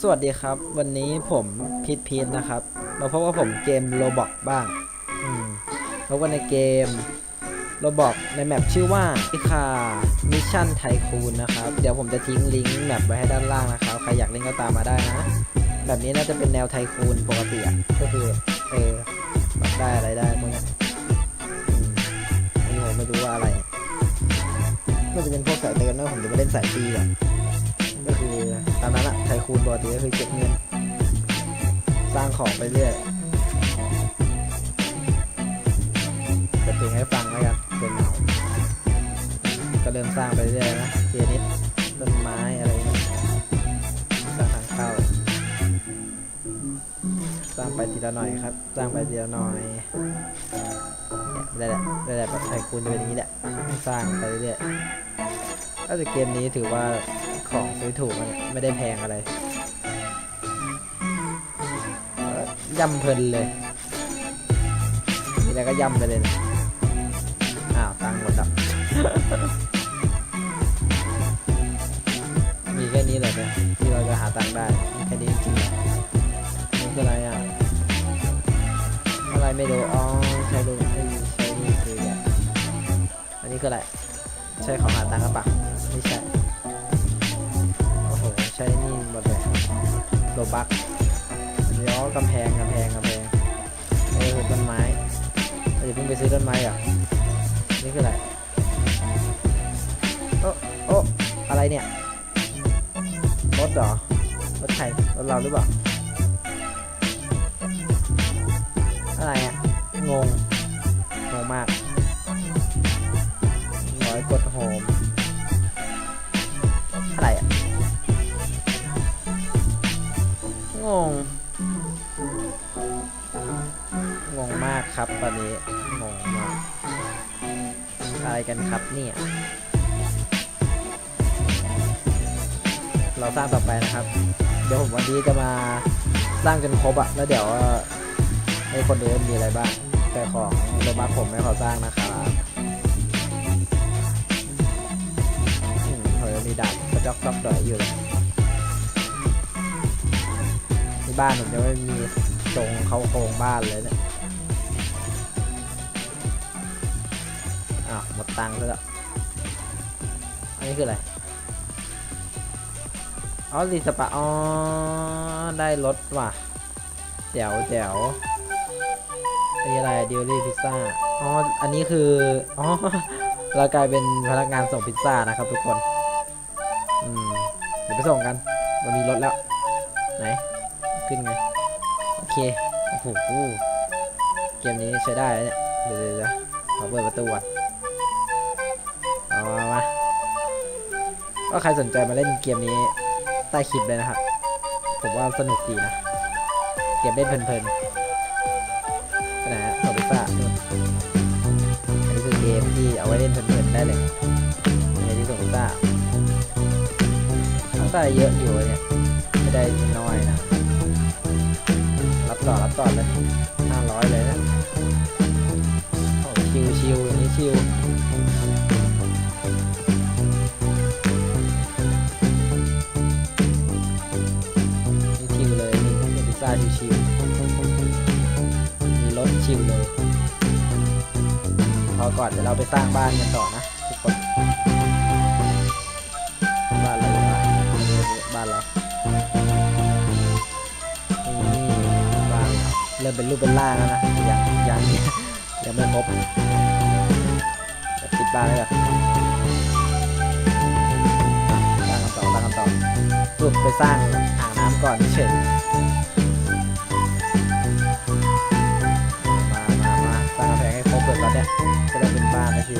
สวัสดีครับ วันนี้ผมพีทพีทนะครับ มาพบกับผมเกมโ o บอกบ้างอืมแล้วก็ในเกมโ o บอกในแมปชื่อว่าพิคามิชชั่นไทคูนนะครับ เดี๋ยวผมจะทิ้งลิงก์แมปไว้ให้ด้านล่างนะครับ ใครอยากเล่นก็ตามมาได้นะ แบบนี้น่าจะเป็นแนวไทคูนปกติอะก็คือ เออได้อะไรได้พวกเนี้ยอืมอันนี้ผมไม่รู้ว่าอะไรน่าจะเป็นพวกสายเตือนนะผมจะไปเล่นสายตีอะ ก็คือตามนั้นอะไทคูนปกติก็คือเก็บเงิน สร้างของไปเรื่อยเปิดเพลงให้ฟังแล้วกันเป็นก็เริ่มสร้างไปเรื่อยนะเทียนิดต้นไม้อะไรเงี้ยสร้างทางเข้า สร้างไปทีละหน่อยครับ สร้างไปทีละหน่อยเนี่ยได้แหละได้แหละแบบไทคูนจะเป็นอย่างนี้แหละ สร้างไปเรื่อยๆถ้าจะเกมนี้ถือว่า ของซื้อถูกมันยไม่ได้แพงอะไรย่ำเพลินเลยมีอะไรก็ย่ำไปเลยนะอ้าวตังหมดอะมีแค่นี้เลยเนี่ยที่เราจะหาตังได้มีแค่นี้จริงๆเหรอนี่คืออะไรอะอะไรไม่รู้อ๋อใช่ดูไอ้ใช่นี่คืออะไรอันนี้คืออะไรใช่ของหาตังค์หรือเปล่าไม่ใช่ ช่นี่หมดเลยโลบักเดี๋ยวกำแพงกำแพงกำแพงเออต้นไม้เราจะเพิ่งไปซื้อต้นไม้อะนี่คืออะไรโอ้โอ้อะไรเนี่ยรถเหรอรถใครรถเราหรือเปล่าอะไรอะงงงงมากากครับตอนนี้งงมากอะไรกันครับเนี่ย เราสร้างต่อไปนะครับ เดี๋ยวผมวันนี้จะมาสร้างจนครบอะแล้วเดี๋ยวให้คนดูมีอะไรบ้าง แต่ของโรมาผมไม่ขอสร้างนะครับมเขาจะมีดาบกระจอกจอกดอยอยู่เลยที่บ้านผมยังไม่มีทรงเขาโครงบ้านเลยเนี่ย ตังค์แล้วอันนี้คืออะไรอ๋อรีสปาอ๋อได้รถว่ะแจ๋วแจ๋วอันนี้อะไรดิวลี่พิซซ่าอ๋ออันนี้คืออ๋อเรากลายเป็นพนักงานส่งพิซซ่านะครับทุกคนอืมเดี๋ยวไปส่งกันมันมีรถแล้วไหนขึ้นไงโอเคโอ้โหเกมนี้ใช้ได้แล้วเนี่ยเดี๋ยวเดี๋ยวเดี๋ยวขอเปิดประตูก่อน ก็ใครสนใจมาเล่นเกมนี้ใต้คลิปเลยนะครับ ผมว่าสนุกดีนะ เกมเล่นเพลินๆไปไหนฮะส่งพิซ่านู่นอันนี้คือเกมที่เอาไว้เล่นเพลินๆได้เลยในที่ส่งพิซซ่าต้งได้เยอะอยู่เนี่ยไม่ได้น้อยนะ รับต่อรับต่อเลยห้าร้อยเลยนะโอ้ชิวชิวอย่างนี้ชิวาชิวชิวมีรถชิวเลยพอก่อนเดี๋ยวเราไปสร้างบ้านกันต่อนะทุกคนบ้านอะไรวะบ้านเรานี่บ้านเราเริ่มเป็นรูปเป็นร่างแล้วนะยังยังยังไม่ครบปิดบ้านเลยก่อนตั้งคำตอบตั้งคำตอปุ๊บไปสร้างอ่างน้ำก่อนเฉย นเนี้ยจะได้เป็นบ้านนะที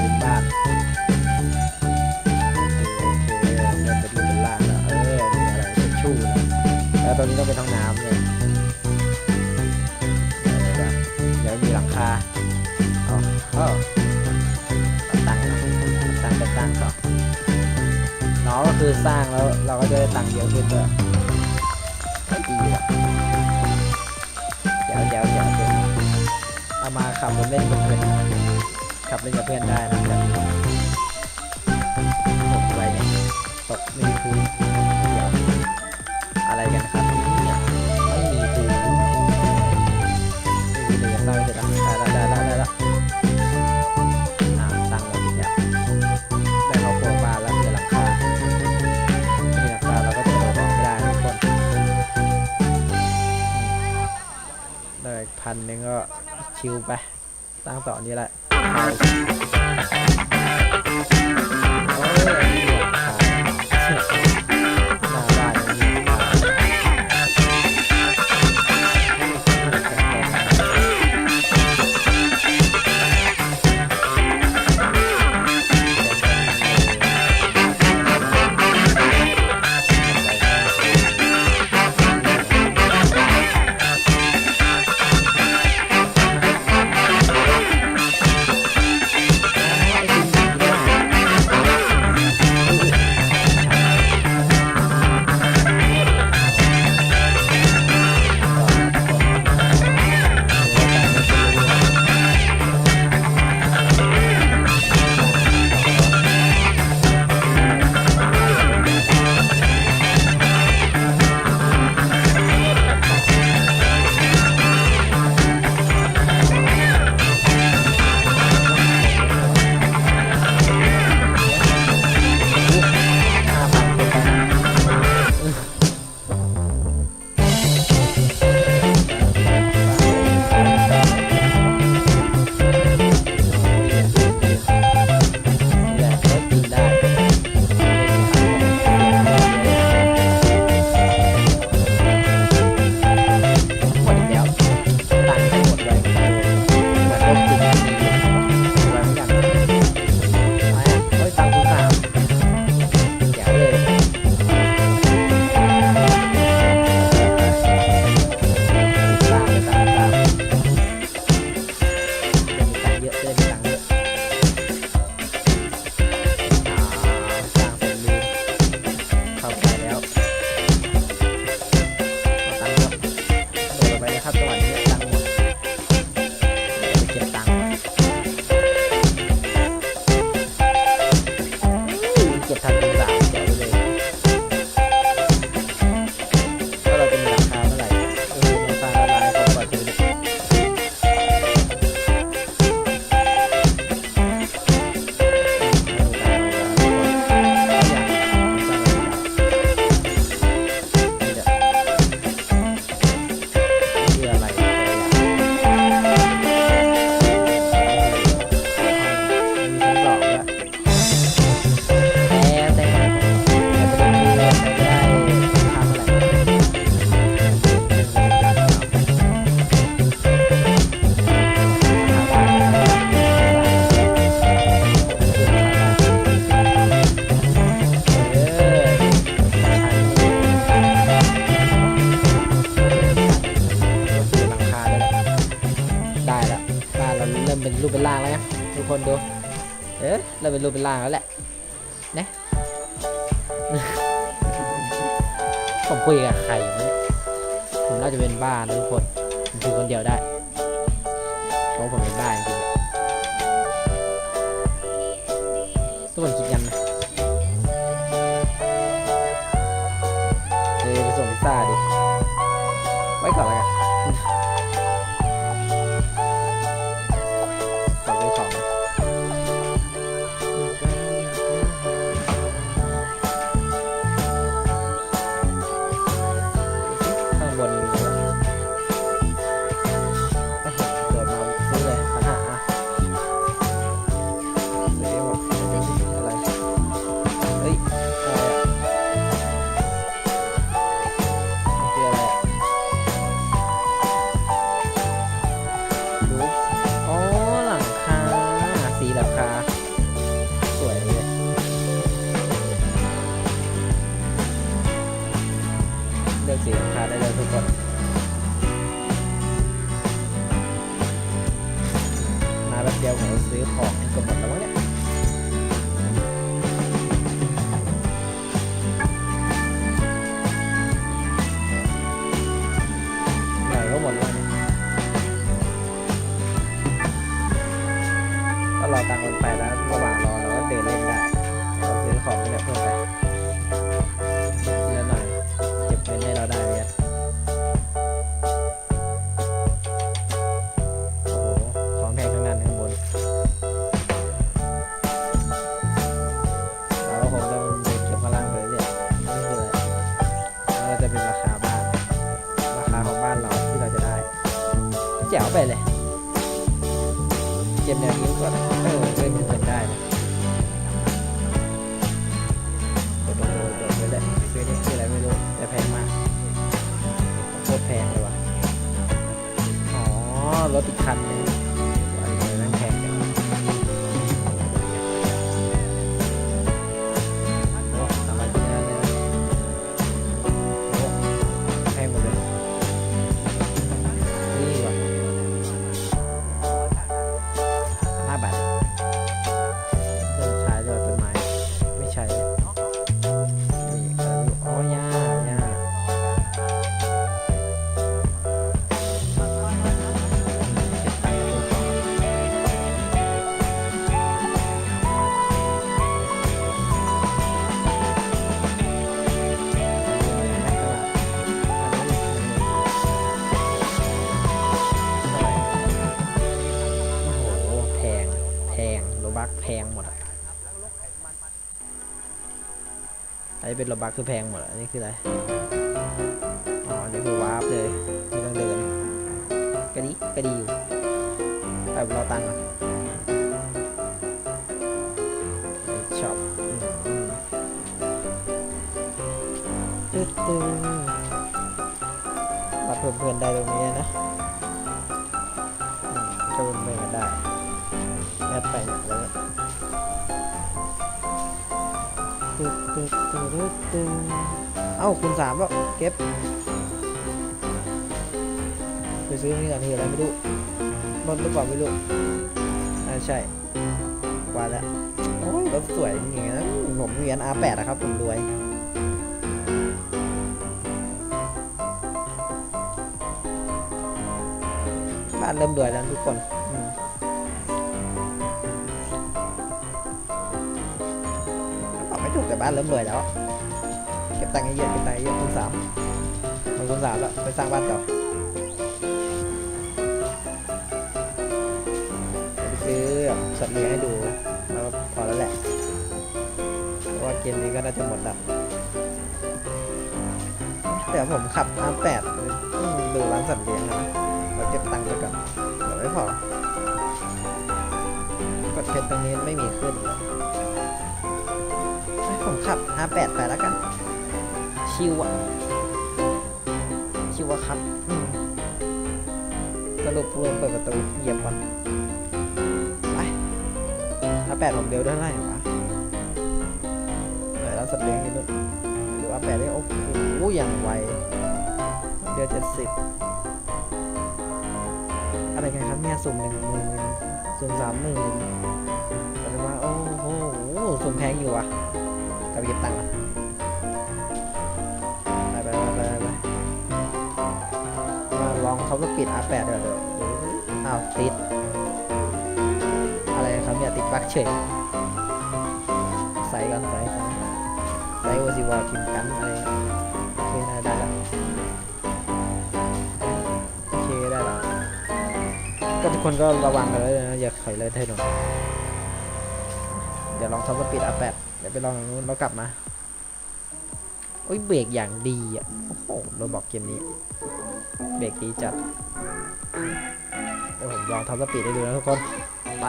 เป็นบ้านโอเคเริ่มเป็นรูปเป็นร่างแล้วเออมีอะไรเป็นชู่นะแล้วตรงนี้ต้องเป็นห้องน้ำเลยเดี๋ยวมีหลังคาอ๋อเออเอาตังค์นะเอาตังค์ไปสร้งต่อเนาะก็คือสร้างแล้วเราก็จะได้ตังค์เยอะขึ้นด้วยดีอะเดี๋ยวเดี๋ยวเดี๋ยว เอามาขับรถเล่นกับเพื่อนขับเล่นกับเพื่อนได้นะครับตกอะไรเนี่ยตกมีพื้นเดี๋ยวอะไรกันครับไม่มีพื้นไม่มีเลยสร้างเสร็จแล้วได้แล้วได้แล้วได้แล้วตั้งหมดทุกอย่าได้เขาโครงบ้าแล้วมีหลังคามีหลังคาเราก็จะโดดออกไม่ได้ทุกคนได้พันนึงก็ ชิวไป ตั้งต่อนี้แหละ เราเป็นรูปเป็นร่างแล้วแหละนะผมคุยกับใครผมน่าจะเป็นบ้านทุกคนผมคือคนเดียวได้เพราะผมเป็นบ้านจริงๆทุกคนคิดยังนะเออไปส่งพิซซ่าดิ แจ๋วไปเลย เกมแนวนี้ก็เออเล่นกันได้นะเลยวต้โดนโดนไปเลยคือนี่คือะไรไม่รู้แต่แพงมากโคตรแพงเลยว่ะ อ๋อรถติดคันนึง งหมดอะอันนี้เป็นโลบักคือแพงหมดอันนี้คืออะไร อ๋อ นี่คือวาร์ปเลยไม่ต้องเดินก็ดีก็ดีอยู่ไปรอตังค์ก่อนช็อปอืมอืมตึ๊ดตึ๊ดรับเพื่อนๆได้ตรงนี้นะอืมก็เพื่อนกันได้แอดไปแล้ว ตึ๊ดตึ๊ดตึ๊ดตึ๊ดเอ้าคุณสามแล้วเก็บ ไปซื้อนี่ก่อนทีอะไรไม่รู้รถหรือเปล่าไม่รู้อ่าใช่ว่าแล้วโอ้ยรถสวยจริงๆนะผมเรียน R8 อะครับ ผมรวยบ้านเริ่มรวยแล้วทุกคนอืม แต่บ้านเริ่มรวยแล้ว เก็บตังค์เยอะเก็บตังค์เยอะคูณสามมันคูณสามแล้วไปสร้างบ้านต่อไปซื้อสัตว์เลี้ยงให้ดูแล้วพอแล้วแหละเพราะว่าเกมนี้ก็น่าจะหมดดับแต่ผมขับ R8 อืมดูร้านสัตว์เลี้ยงนะเราเก็บตังค์ไปก่อนเดี๋ยวไม่พอกดเพชรตรงนี้ไม่มีขึ้นเลยให้ ผมขับ R8 ไปแล้วกัน ชิวอะชิวอะครับอืมสรุปรวมเปิดประตูเหยียบก่อนอาแปดผมเดียวได้ไรวะเหนื่อยวสัตว์เลี้ยงนี่นู่นดูอาแปดได้โอ้โหอย่างไวเดือนเจ็ดสิบอะไรกันครับเนี่ยสุ่มหนึ่งหมื่นสุ่มสามหมื่นแต่ว่าโอ้โหสุ่มแพงอยู่ว่ะ ไปเก็บตังค์ไปไปไปไปไปลองเขาก็ปิดอาแปดเดี๋ยวเดี๋ยวอ้าวติด อะไรครับเนี่ยติดบั๊กเฉยใส่กันใส่ใส่ใส่โอซิวอทิมกันอะไรโอเคได้แล้วโอเคได้แล้วก็ทุกคนก็ระวังกันเลยนะอย่าถอยเลยถนนเดี๋ยวลองท็อปสปีดอัพแป ดี๋ยวไปลองนู้นแล้วกลับมาโอ้ยเบรกอย่างดีอะโอ้โหเราบอกเกมนี้ เบรกดีจัดเดี๋ยวผมลองท็อปสปีดให้ดูนะทุกคน ไป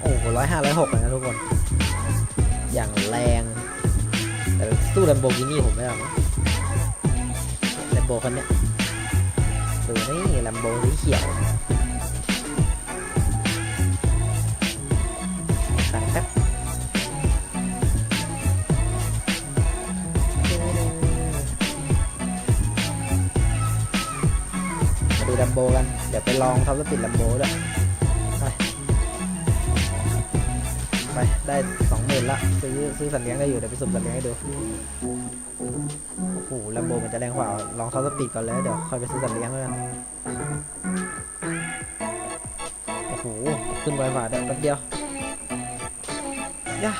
โอ้โหร้อยห้าร้อยหกเลยนะทุกคน อย่างแรง แต่สู้แลมโบกินี่ผมไม่ได้หรอกแลมโบคันเนี้ยดูนี่แลมโบสีเขียว โบกัน เดี๋ยวไปลองท็อสปีดลัมโบด้วยไปไปได้สองหมื่นละซื้อซื้อสัตว์เลี้ยงได้อยู่เดี๋ยวไปสุ่มสัตว์เลี้ยงให้ดูโอ้โหลัมโบมันจะแรงกว่าลองท็อสปีดก่อนเลยเดี๋ยวค่อยไปซื้อสัตว์เลี้ยงแล้วกันโอ้โหขึ้นไวกว่าเดี๋ยวแป๊บเดียวย่า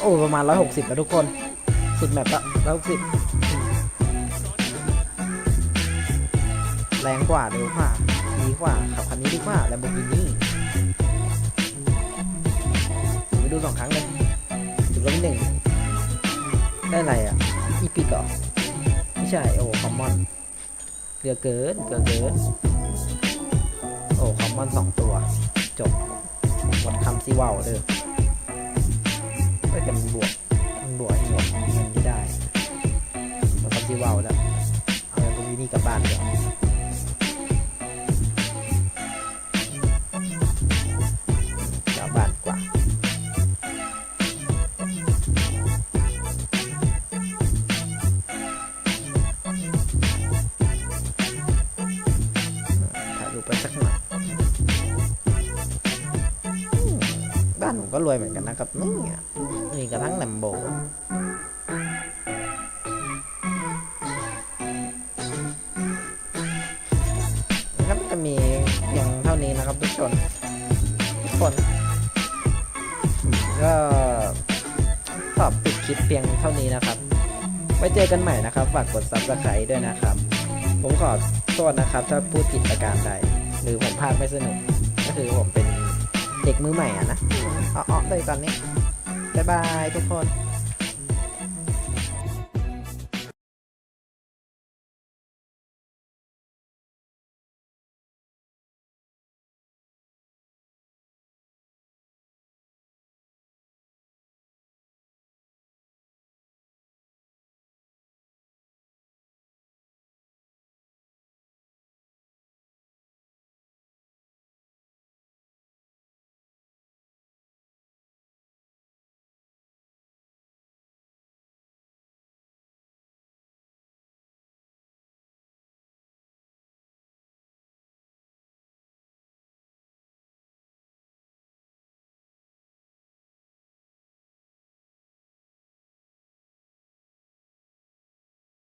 โอ้ประมาณ 160 แล้วทุกคน สุดแมปละ160 รงกว่าเร็วกว่าดีกว่าขับคันนี้ดีกว่าแลมโบกินี่ไปดูสองครั้งเลยจุดลบหนึ่งได้อะไรอะอีพิกเหรอไม่ใช่โอ้คอมมอนเกลือเกินเกลือเกินโอ้คอมมอนสองตัว จบหมดคำซีว่าวเด้อไม่แต่มันบวกมันบวกให้หมดมันไม่ได้หมดคำซีว่าวแล้วเอาไปวินี่กลับบ้านเดี๋ยว วยเหมือนกันนะครับนี่ยมีกระทั่งแลมโบนะครับจะมีเพียงเท่านี้นะครับทุกคนทุกคนก็ตอบปิดคลิปเพียงเท่านี้นะครับ ไว้เจอกันใหม่นะครับ ฝากกด subscribe ด้วยนะครับ ผมขอโทษนะครับ ถ้าพูดผิดประการใด หรือผมพลากไม่สนุก ก็คือผมเป็น เด็กมือใหม่อะนะอ๋อๆเลยตอนนี้บ๊ายบายทุกคน